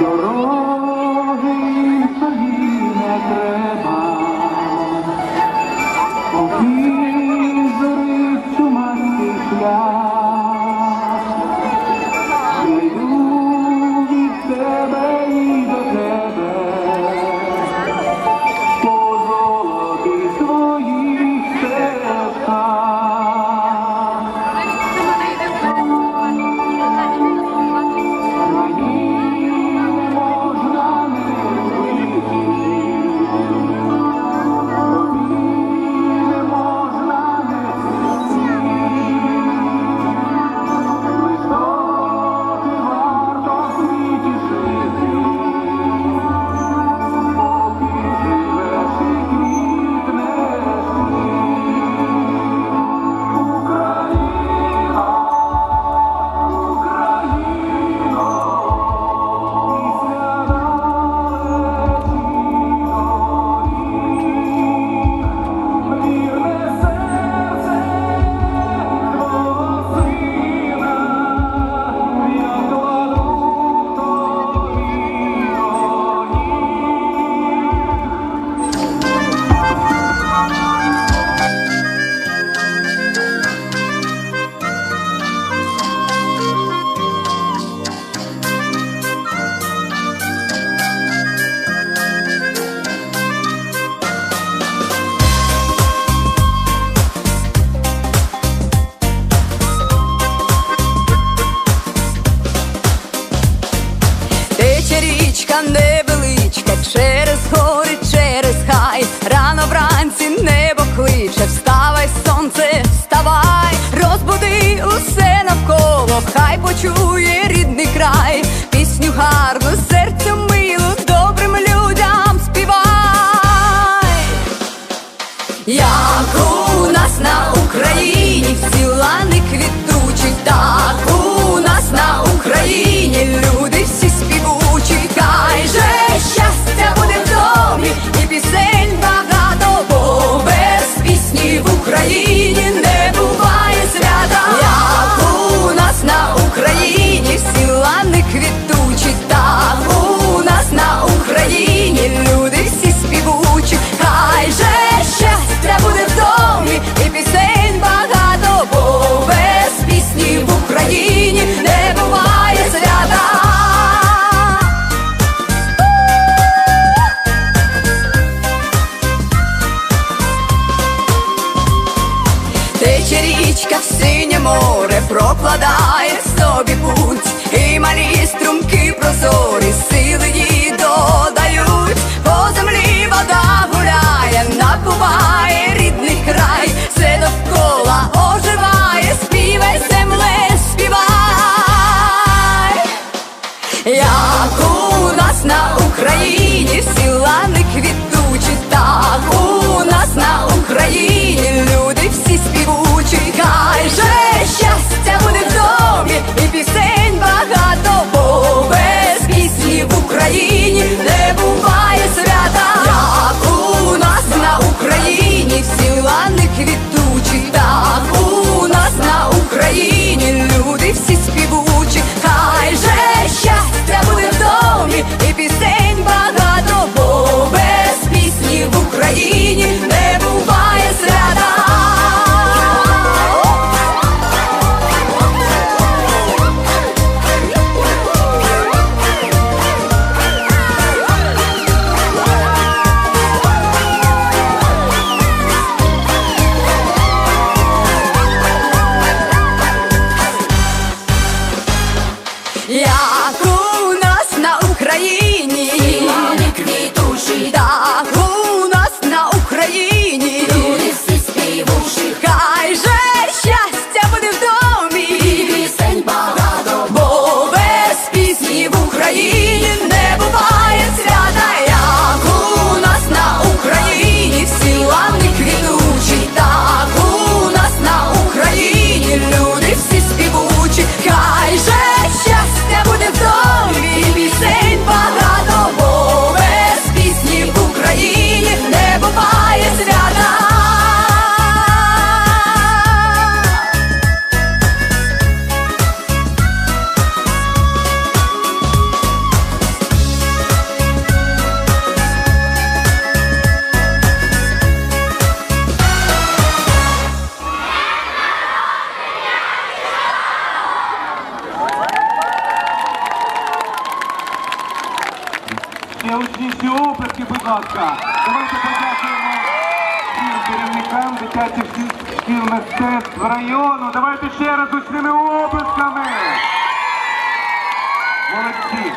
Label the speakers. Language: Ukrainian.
Speaker 1: দরদ хай почує рідний край, пісню гарну серцем. річка в синє море прокладає собі путь, і малі струмки прозорі сили.
Speaker 2: гучніші обласки, будь ласка. Давайте подякуємо всім керівникам дитячих шкіл мистецтв району. Давайте ще раз учними обласками. Молодці.